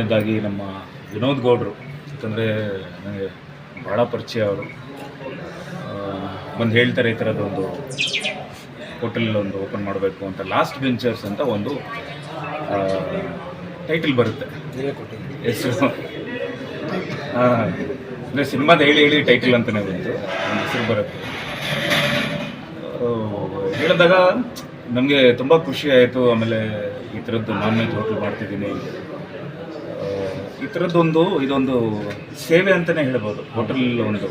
ಒಂದನೇದಾಗಿ ನಮ್ಮ ವಿನೋದ್ ಗೌಡ್ರು, ಯಾಕಂದರೆ ನನಗೆ ಭಾಳ ಪರಿಚಯ ಅವರು. ಬಂದು ಹೇಳ್ತಾರೆ ಈ ಥರದ್ದೊಂದು ಹೋಟೆಲ್ ಒಂದು ಓಪನ್ ಮಾಡಬೇಕು ಅಂತ, ಲಾಸ್ಟ್ ವೆಂಚರ್ಸ್ ಅಂತ ಒಂದು ಟೈಟಲ್ ಬರುತ್ತೆ. ಹೆಸರು ಅಂದರೆ ಸಿನಿಮಾದ ಹೇಳಿ ಹೇಳಿ ಟೈಟಲ್ ಅಂತಲೇ ಬಂತು ಹೆಸರು ಬರುತ್ತೆ. ಹೇಳಿದಾಗ ನಮಗೆ ತುಂಬ ಖುಷಿ ಆಯಿತು, ಆಮೇಲೆ ಈ ಥರದ್ದು ನಾನ್ ವೆಜ್ ಹೋಟೆಲ್ ಮಾಡ್ತಿದ್ದೀನಿ. ಈ ಥರದ್ದೊಂದು ಇದೊಂದು ಸೇವೆ ಅಂತಲೇ ಹೇಳ್ಬೋದು ಹೋಟೆಲ್ ಒಂದು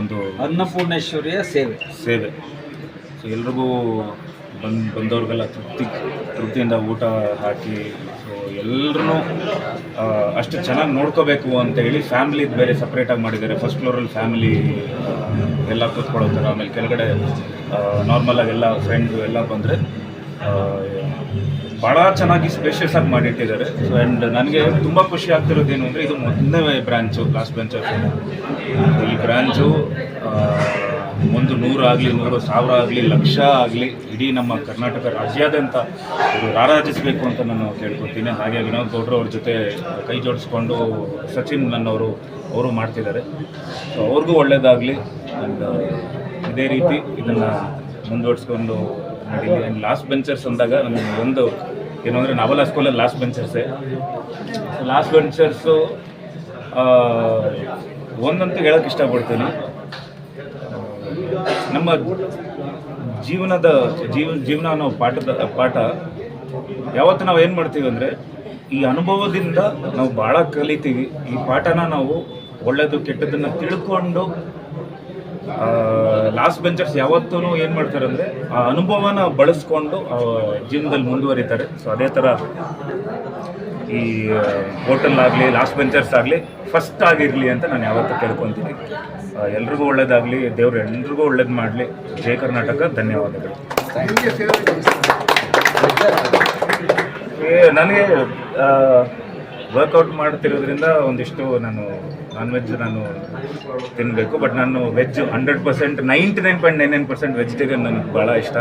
ಒಂದು ಅನ್ನಪೂರ್ಣೇಶ್ವರಿಯ ಸೇವೆ. ಸೇವೆ. ಸೊ ಎಲ್ರಿಗೂ ಬಂದು ಬಂದವ್ರಿಗೆಲ್ಲ ತೃಪ್ತಿ ತೃಪ್ತಿಯಿಂದ ಊಟ ಹಾಕಿ ಸೊ ಎಲ್ಲರೂ ಅಷ್ಟು ಚೆನ್ನಾಗಿ ನೋಡ್ಕೋಬೇಕು ಅಂತ ಹೇಳಿ ಫ್ಯಾಮಿಲಿ ಬೇರೆ ಸಪ್ರೇಟಾಗಿ ಮಾಡಿದ್ದಾರೆ. ಫಸ್ಟ್ ಫ್ಲೋರಲ್ಲಿ ಫ್ಯಾಮಿಲಿ ಎಲ್ಲ ಕೂತ್ಕೊಳ್ಳೋ ಥರ ಆಮೇಲೆ ಕೆಳಗಡೆ ನಾರ್ಮಲಾಗಿ ಎಲ್ಲ ಫ್ರೆಂಡ್ಸು ಎಲ್ಲ ಬಂದರೆ ಭಾಳ ಚೆನ್ನಾಗಿ ಸ್ಪೇಷಿಯಸ್ ಆಗಿ ಮಾಡಿಟ್ಟಿದ್ದಾರೆ. ಸೊ ಆ್ಯಂಡ್ ನನಗೆ ತುಂಬ ಖುಷಿ ಏನು ಅಂದರೆ ಇದು ಮೊದಲನೇ ಬ್ರ್ಯಾಂಚು ಲಾಸ್ಟ್ ಬೆಂಚರ್ಸ್ ಈ ಬ್ರ್ಯಾಂಚು ಒಂದು ನೂರಾಗಲಿ ನೂರು ಸಾವಿರ ಆಗಲಿ, ಲಕ್ಷ ಆಗಲಿ ಇಡೀ ನಮ್ಮ ಕರ್ನಾಟಕ ರಾಜ್ಯಾದ್ಯಂತ ರಾರಾಜಿಸಬೇಕು ಅಂತ ನಾನು ಕೇಳ್ಕೊತೀನಿ ಹಾಗೆ ವಿನೋದ್ ಗೌಡ್ರು ಅವ್ರ ಜೊತೆ ಕೈ ಜೋಡಿಸ್ಕೊಂಡು ಸಚಿನ್ ನನ್ನವರು, ಅವರು ಮಾಡ್ತಿದ್ದಾರೆ. ಸೊ ಅವ್ರಿಗೂ ಒಳ್ಳೆಯದಾಗಲಿ ಆ್ಯಂಡ್ ಇದೇ ರೀತಿ ಇದನ್ನು ಮುಂದುವರಿಸ್ಕೊಂಡು ಲಾಸ್ಟ್ ಬೆಂಚರ್ಸ್ ಅಂದಾಗ ನಮಗೆ ಒಂದು ಏನು ಅಂದರೆ ನಾವೆಲ್ಲ ಸ್ಕೂಲಲ್ಲಿ ಲಾಸ್ಟ್ ಬೆಂಚರ್ಸೇ ಲಾಸ್ಟ್ ಬೆಂಚರ್ಸು ಒಂದಂತೂ ಹೇಳೋಕ್ಕೆ ಇಷ್ಟಪಡ್ತೀನಿ. ನಮ್ಮ ಜೀವನದ ಜೀವ ಜೀವನ ಅನ್ನೋ ಪಾಠದ ಪಾಠ ಯಾವತ್ತು ನಾವು ಏನು ಮಾಡ್ತೀವಿ ಅಂದರೆ, ಈ ಅನುಭವದಿಂದ ನಾವು ಭಾಳ ಕಲಿತೀವಿ. ಈ ಪಾಠನ ನಾವು ಒಳ್ಳೆಯದು ಕೆಟ್ಟದನ್ನು ತಿಳ್ಕೊಂಡು ಲಾಸ್ಟ್ ಬೆಂಚರ್ಸ್ ಯಾವತ್ತೂ ಏನು ಮಾಡ್ತಾರೆ ಅಂದರೆ ಆ ಅನುಭವನ ಬಳಸ್ಕೊಂಡು ಜೀವನದಲ್ಲಿ ಮುಂದುವರಿತಾರೆ. ಸೊ ಅದೇ ಥರ ಈ ಹೋಟೆಲ್ ಆಗಲಿ ಲಾಸ್ಟ್ ಬೆಂಚರ್ಸ್ ಆಗಲಿ ಫಸ್ಟ್ ಆಗಿರಲಿ ಅಂತ ನಾನು ಯಾವತ್ತೂ ಕೇಳ್ಕೊತೀನಿ. ಎಲ್ರಿಗೂ ಒಳ್ಳೇದಾಗಲಿ ದೇವ್ರು ಎಲ್ರಿಗೂ ಒಳ್ಳೇದು ಮಾಡಲಿ. ಜಯ ಕರ್ನಾಟಕ ಧನ್ಯವಾದಗಳು. ನನಗೆ ವರ್ಕೌಟ್ ಮಾಡ್ತಿರೋದ್ರಿಂದ ಒಂದಿಷ್ಟು ನಾನು ನಾನ್ ವೆಜ್ ನಾನು ತಿನ್ನಬೇಕು ಬಟ್ ನಾನು veg hundred percent ninety nine point nine nine percent vegetarian ನನಗೆ ಭಾಳ ಇಷ್ಟ.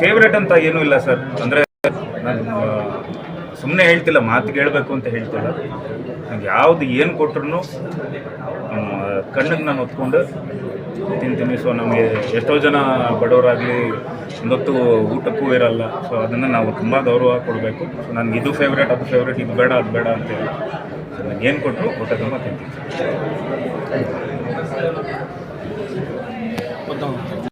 ಫೇವ್ರೇಟ್ ಅಂತ ಏನೂ ಇಲ್ಲ ಸರ್. ಅಂದರೆ ನಾನು ಸುಮ್ಮನೆ ಹೇಳ್ತಿಲ್ಲ, ಮಾತು ಹೇಳಬೇಕು ಅಂತ ಹೇಳ್ತಿಲ್ಲ. ನನಗೆ ಯಾವುದು ಏನು ಕೊಟ್ರು ಕಣ್ಣಿಗೆ ನಾನು ಹೊತ್ಕೊಂಡು ತಿಂತೀನಿ. ಸೊ ನಮಗೆ ಎಷ್ಟೋ ಜನ ಬಡವರಾಗಲಿ ಒಂದೊತ್ತು ಊಟಕ್ಕೂ ಇರಲ್ಲ. ಸೊ ಅದನ್ನು ನಾವು ತುಂಬ ಗೌರವ ಕೊಡಬೇಕು. ಸೊ ನನಗೆ ಇದು ಫೇವ್ರೇಟ್ ಅದು ಫೇವ್ರೇಟ್ ಇದು ಬೇಡ, ಅದು ಬೇಡ ಅಂತ ಹೇಳಿ ಸೊ ನನಗೆ ಏನು ಕೊಟ್ಟರು ಊಟ ತುಂಬ ತಿಂತೀನಿ